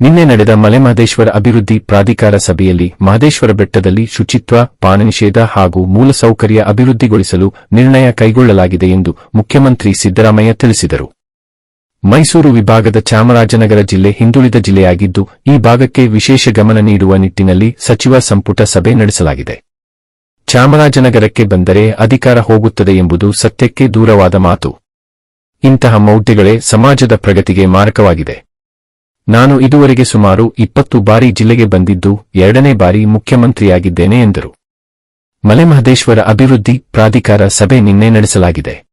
ನಿನ್ನೆ ನಡೆದ ಮಲೆಮಹದೇಶ್ವರ ಅಭಿವೃದ್ಧಿ ಪ್ರಾಧಿಕಾರ ಸಭೆಯಲ್ಲಿ ಮಹದೇಶ್ವರ ಬೆಟ್ಟದಲ್ಲಿ ಶುಚಿತ್ವ ಪಾನನಿಷೇಧ ಹಾಗೂ ಮೂಲಸೌಕರ್ಯ ಅಭಿವೃದ್ಧಿಗೊಳಿಸಲು ನಿರ್ಣಯ ಕೈಗೊಳ್ಳಲಾಗಿದೆ ಎಂದು ಮುಖ್ಯಮಂತ್ರಿ ಸಿದ್ದರಾಮಯ್ಯ ತಿಳಿಸಿದರು. ಮೈಸೂರು ವಿಭಾಗದ ಚಾಮರಾಜನಗರ ಜಿಲ್ಲೆ ಹಿಂದುಳಿದ ಜಿಲ್ಲೆಯಾಗಿದ್ದು, ಈ ಭಾಗಕ್ಕೆ ವಿಶೇಷ ಗಮನ ನೀಡುವ ನಿಟ್ಟಿನಲ್ಲಿ ಸಚಿವ ಸಂಪುಟ ಸಭೆ ನಡೆಸಲಾಗಿದೆ. ಚಾಮರಾಜನಗರಕ್ಕೆ ಬಂದರೆ ಅಧಿಕಾರ ಹೋಗುತ್ತದೆ ಎಂಬುದು ಸತ್ಯಕ್ಕೆ ದೂರವಾದ ಮಾತು. ಇಂತಹ ಮೌಢ್ಯಗಳೇ ಸಮಾಜದ ಪ್ರಗತಿಗೆ ಮಾರಕವಾಗಿದೆ. ನಾನು ಇದುವರೆಗೆ ಸುಮಾರು ಇಪ್ಪತ್ತು ಬಾರಿ ಜಿಲ್ಲೆಗೆ ಬಂದಿದ್ದು ಎರಡನೇ ಬಾರಿ ಮುಖ್ಯಮಂತ್ರಿಯಾಗಿದ್ದೇನೆ ಎಂದರು. ಮಲೆಮಹದೇಶ್ವರ ಅಭಿವೃದ್ಧಿ ಪ್ರಾಧಿಕಾರ ಸಭೆ ನಿನ್ನೆ ನಡೆಸಲಾಗಿದೆ.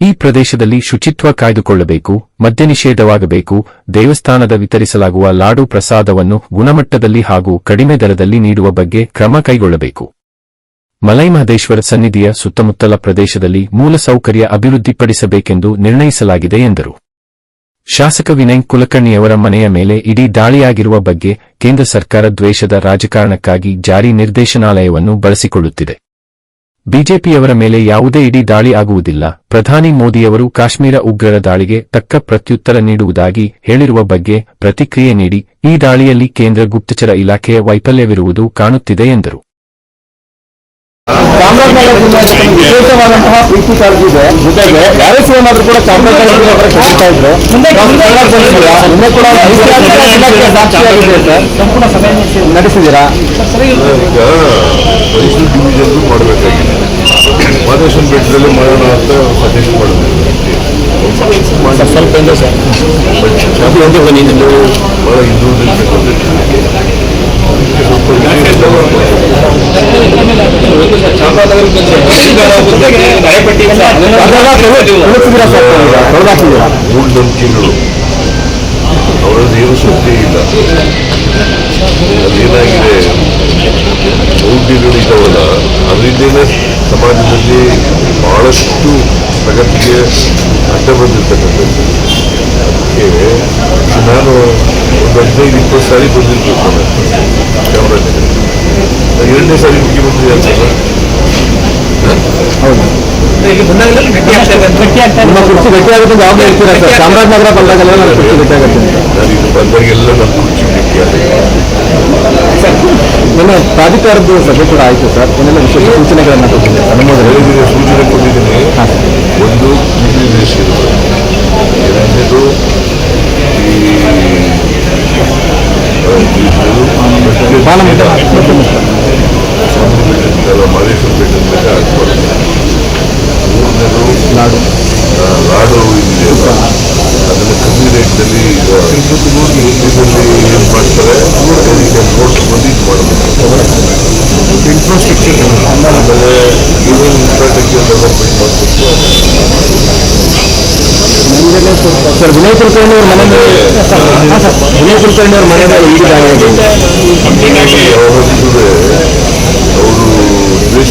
ಈ ಪ್ರದೇಶದಲ್ಲಿ ಶುಚಿತ್ವ ಕಾಯ್ದುಕೊಳ್ಳಬೇಕು, ಮದ್ಯ ನಿಷೇಧವಾಗಬೇಕು, ದೇವಸ್ಥಾನದ ವಿತರಿಸಲಾಗುವ ಲಾಡು ಪ್ರಸಾದವನ್ನು ಗುಣಮಟ್ಟದಲ್ಲಿ ಹಾಗೂ ಕಡಿಮೆ ದರದಲ್ಲಿ ನೀಡುವ ಬಗ್ಗೆ ಕ್ರಮ ಕೈಗೊಳ್ಳಬೇಕು. ಮಲೈಮಹದೇಶ್ವರ ಸನ್ನಿಧಿಯ ಸುತ್ತಮುತ್ತಲ ಪ್ರದೇಶದಲ್ಲಿ ಮೂಲಸೌಕರ್ಯ ಅಭಿವೃದ್ಧಿಪಡಿಸಬೇಕೆಂದು ನಿರ್ಣಯಿಸಲಾಗಿದೆ ಎಂದರು. ಶಾಸಕ ವಿನಯ್ ಕುಲಕರ್ಣಿಯವರ ಮನೆಯ ಮೇಲೆ ಇಡೀ ದಾಳಿಯಾಗಿರುವ ಬಗ್ಗೆ ಕೇಂದ್ರ ಸರ್ಕಾರ ದ್ವೇಷದ ರಾಜಕಾರಣಕ್ಕಾಗಿ ಜಾರಿ ನಿರ್ದೇಶನಾಲಯವನ್ನು ಬಳಸಿಕೊಳ್ಳುತ್ತಿದೆ. ಬಿಜೆಪಿಯವರ ಮೇಲೆ ಯಾವುದೇ ಇಡೀ ದಾಳಿ ಆಗುವುದಿಲ್ಲ. ಪ್ರಧಾನಿ ಮೋದಿಯವರು ಕಾಶ್ಮೀರ ಉಗ್ರರ ದಾಳಿಗೆ ತಕ್ಕ ಪ್ರತ್ಯುತ್ತರ ನೀಡುವುದಾಗಿ ಹೇಳಿರುವ ಬಗ್ಗೆ ಪ್ರತಿಕ್ರಿಯೆ ನೀಡಿ, ಈ ದಾಳಿಯಲ್ಲಿ ಕೇಂದ್ರ ಗುಪ್ತಚರ ಇಲಾಖೆಯ ವೈಫಲ್ಯವಿರುವುದು ಕಾಣುತ್ತಿದೆ ಎಂದರು. ವಿಶೇಷವಾದಂತಹ ಪ್ರೀತಿ ಕಾಳಜಿ ಇದೆ. ಜೊತೆಗೆ ಯಾರೇ ಸಿಎಂ ಆದ್ರೂ ಕೂಡ ಚಾಮರಾಜನಗರ ಅವರೇ ಕರೀತಾ ಇದ್ರು. ನಿನ್ನೆ ಕೂಡ ಸಾಕ್ಷಿಯಾಗಿದೆ ಸರ್ ಸಂಪೂರ್ಣ ಸಭೆ ನಡೆಸಿದ್ದೀರಾ? ಈಗ ಮೈಸೂರು ಡಿವಿಷನ್ ಮಾಡಬೇಕಾಗಿದೆ. ಮಾದೇಶ್ವರ ಬೆಟ್ಟದಲ್ಲಿ ಮಾಡೋಣ ಅಂತ ಸಜೆಸ್ಟ್ ಸ್ವಲ್ಪ ಸರ್. ಬಹಳ ಹಿಂದೂ ಅದೆಲ್ಲ ತೊಡೆದಾಕಿದ್ದೀರಾ ಮೂಢನಂಬಿಕೆಗಳು ಅವರದ್ದು ಏನು ಶಕ್ತಿ ಇಲ್ಲ ಅದೇನಾಗಿದೆ ಇದ್ದಾವಲ್ಲ ಅದರಿಂದಲೇ ಸಮಾಜದಲ್ಲಿ ಬಹಳಷ್ಟು ಪ್ರಗತಿಗೆ ಅಡ್ಡ ಬಂದಿರ್ತಕ್ಕಂಥದ್ದು ಅದಕ್ಕೆ ನಾನು ಒಂದು ಹದಿನೈದು ಇಪ್ಪತ್ತು ಸಾರಿ ಬಂದಿರ್ಬೇಕು ನಾನು ಎರಡನೇ ಸಾರಿ ಮುಖ್ಯಮಂತ್ರಿ ಹೌದು ನಿಮ್ಮ ಕುರ್ಚಿ ಗಟ್ಟಿಯಾಗುತ್ತೆ ಅಂತ ಯಾವಾಗ ಹೇಳ್ತೀರಾ ಸರ್ ಚಾಮರಾಜನಗರ ಬಂದಾಗಲ್ಲ ನನ್ನ ಕುರ್ಚಿ ಗಟ್ಟಿಯಾಗುತ್ತೆ ಅಂತ ನಾನು ಇದು ಬಂದಾಗೆಲ್ಲ ನನ್ನ ಕುರ್ಚಿ ಗಟ್ಟಿಯಾಗಿದೆ ನಿನ್ನೆ ಪ್ರಾಧಿಕಾರದ ಸಭೆ ಕೂಡ ಆಯಿತು ಸರ್ ಏನೆಲ್ಲ ವಿಶೇಷ ಸೂಚನೆಗಳನ್ನು ಕೊಟ್ಟಿದ್ದೆ ನಮ್ಮ ಹೇಳಿದ್ದೀನಿ ಸೂಚನೆ ಕೊಟ್ಟಿದ್ದೀನಿ ಹಾಂ ಒಂದು ನಿಷೇಧ ಎರಡನೇದು ಈ ಆ, ಇದು ಬಾಲ ಎಲ್ಲ ಮಾದೇಶ್ವರ ಬೆಟ್ಟದ ಮೇಲೆ ಹಾಕ್ಬಾರ್ದು ಮೂರನೇದು ನಾಡು ಲಾಡು ಇದೆಯಲ್ಲ ಅದನ್ನು ಕಮ್ಮಿ ರೇಟ್ನಲ್ಲಿ ಹಿಂದಿನಲ್ಲಿ ಏನು ಮಾಡ್ತಾರೆ ಈಗ ನೋಟ್ಸ್ ಬಂದು ಇದು ಮಾಡಬೇಕು ಇನ್ಫ್ರಾಸ್ಟ್ರಕ್ಚರ್ ಆಮೇಲೆ ಇವನ್ ಇನ್ಫ್ರಾಸ್ಟ್ರಕ್ಚರ್ ಡೆವಲಪ್ಮೆಂಟ್ ಮಾಡಬೇಕು ಸರ್ ವಿನಯ್ ಕುಲಕರ್ಣಿ ಅವ್ರ ಮನೆ ವಿನಯ್ ಕುಲಕರ್ಣಿ ಅವ್ರ ಮನೆ ಮೇಲೆ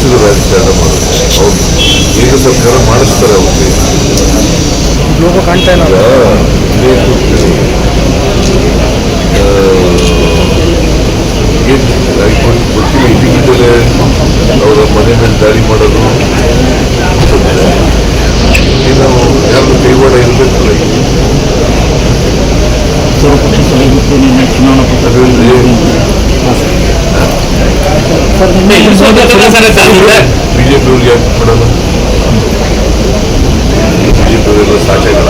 ದ್ವೇಷದ ರಾಜಕಾರಣ ಮಾಡೋದು ಹೌದು. ಈಗ ಸರ್ಕಾರ ಮಾಡಿಸ್ತಾರೆ ಅವ್ರಿಗೆ. ಕಾಣ್ತಾ ಇಲ್ಲ. ಕೂತ್ಕೊಳ್ಳಿ. ಗೊತ್ತಿಲ್ಲ ಇದಕ್ಕಿಂದಲೇ ಅವರ ಮನೆ ಮೇಲೆ ದಾಳಿ ಮಾಡೋದು. ಏನೋ ಏನು ಯಾರು ಕೈವಾಡ ಇರಬೇಕಲ್ಲ ಈಗ. ಅದರಲ್ಲಿ ಬಿಜೆಪಿ ಅವ್ರಿಗೆ ಯಾಕೆ ಮಾಡಲ್ಲ ಬಿಜೆಪಿ ಅವರೆಲ್ಲ ಸಾಕಾಗಲ್ಲ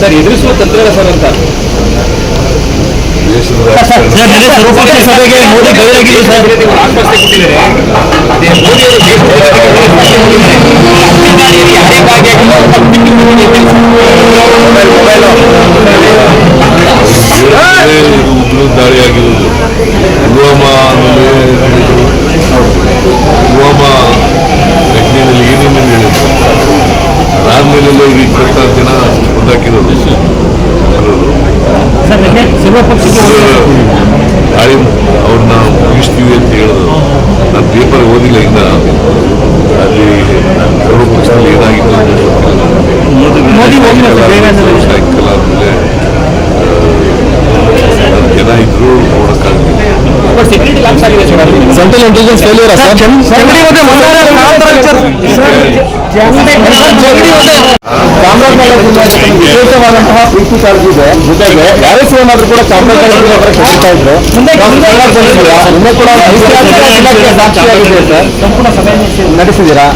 ಸರ್ ಎದುರಿಸುವ ತಂತ್ರ ಸರ್ ಅಂತ ದೇಶದ ರಾಜಕಾರಣ ಸರ್ವಪಕ್ಷ ಸಭೆಗೆ ಮೋದಿ ಗೈರಾಗಿದೆ ಸರ್ ಹೇಳೋದೇ ಬರೋದು. ದಾಳಿ ಅವ್ರನ್ನ ಮುಗಿಸ್ತೀವಿ ಅಂತ ಹೇಳಿದ್ರು. ನಾನು ಪೇಪರ್ ಓದಿಲ್ಲ ಇನ್ನ. ಅಲ್ಲಿ ಸರ್ವಪಕ್ಷದಲ್ಲಿ ಏನಾಗಿತ್ತು ಸೆಂಟ್ರಲ್ ಇಂಟೆಲಿಜೆನ್ಸ್ ಫೇಲ್ಯೂರ್ ಸರ್ ಜಗಡಿ ಮತ್ತೆ ಚಾಮರಾಜನಗರ ವಿಶೇಷವಾದಂತಹ ಪ್ರೀತಿ ಕಾಳಜಿ ಇದೆ ಜೊತೆಗೆ ಯಾರೇ ಸಿಎಂ ಆದ್ರೂ ಕೂಡ ಚಾಮರಾಜನಗರ ಕರೀತಾ ಇದ್ರು ನಿನ್ನೆ ಕೂಡ ಸಾಕ್ಷಿಯಾಗಿದೆ ಸರ್ ಸಂಪೂರ್ಣ ಸಭೆ ನಡೆಸಿದ್ದೀರಾ